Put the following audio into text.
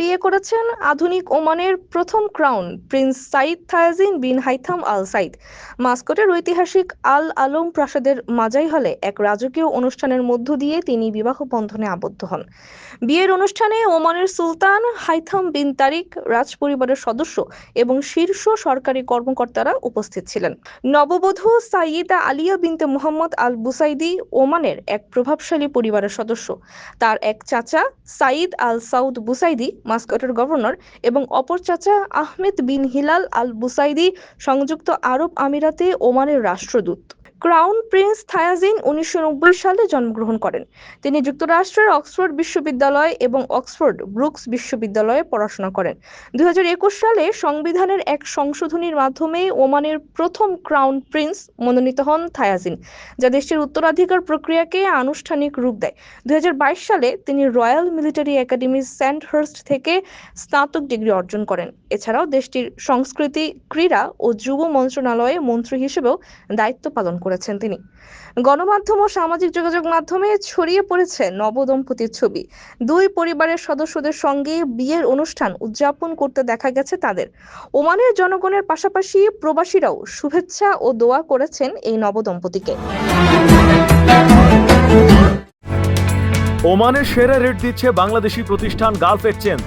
বিয়ে করেছেন আধুনিক ওমানের প্রথম crown prince Sayyid Theyazin bin Haitham Al Said. মাস্কটের ঐতিহাসিক আল আলম প্রাসাদের মাজাই হলে এক রাজকীয় অনুষ্ঠানের মধ্য দিয়ে তিনি বিবাহ বন্ধনে আবদ্ধ হন। বিয়ের অনুষ্ঠানে ওমানের সুলতান হাইথাম বিন তারিক রাজ পরিবারের সদস্য এবং শীর্ষ সরকারি কর্মকর্তারা উপস্থিত ছিলেন। নববধূ সাইয়িদা আলিয়া বিনতে মোহাম্মদ আল বুসাইদি ওমানের এক প্রভাবশালী পরিবারের সদস্য। তার এক চাচা সাইদ আল সাউদ বুসাইদি মাস্কটের গভর্নর এবং অপর চাচা আহমেদ বিন হিলাল আল বুসাইদি সংযুক্ত আরব আমিরাতে ওমানের রাষ্ট্রদূত। ক্রাউন প্রিন্স থায়াজিন উনিশশো নব্বই সালে জন্মগ্রহণ করেন। তিনি যুক্তরাষ্ট্রের অক্সফোর্ড বিশ্ববিদ্যালয় এবং অক্সফোর্ড ব্রুকস বিশ্ববিদ্যালয়ে পড়াশোনা করেন। দুই হাজার একুশ সালে সংবিধানের এক সংশোধনীর মাধ্যমে ওমানের প্রথম ক্রাউন প্রিন্স মনোনীত হন থায়াজিন, যা দেশটির উত্তরাধিকার প্রক্রিয়াকে আনুষ্ঠানিক রূপ দেয়। দুই হাজার বাইশ সালে তিনি রয়্যাল মিলিটারি একাডেমি স্যান্ডহার্স্ট থেকে স্নাতক ডিগ্রি অর্জন করেন। এছাড়াও দেশটির সংস্কৃতি, ক্রীড়া ও যুব মন্ত্রণালয়ে মন্ত্রী হিসেবেও দায়িত্ব পালন করেছেন তিনি। গণমাধ্যম ও সামাজিক যোগাযোগ মাধ্যমে ছড়িয়ে পড়েছে নবদম্পতির ছবি। দুই পরিবারের সদস্যদের সঙ্গে বিয়ের অনুষ্ঠান উদযাপন করতে দেখা গেছে তাদের। ওমানের জনগণের পাশাপাশি প্রবাসীরাও শুভেচ্ছা ও দোয়া করেছেন এই নবদম্পতিকে। ওমানের সেরা রেট দিচ্ছে বাংলাদেশি প্রতিষ্ঠান গালফ এক্সচেঞ্জ।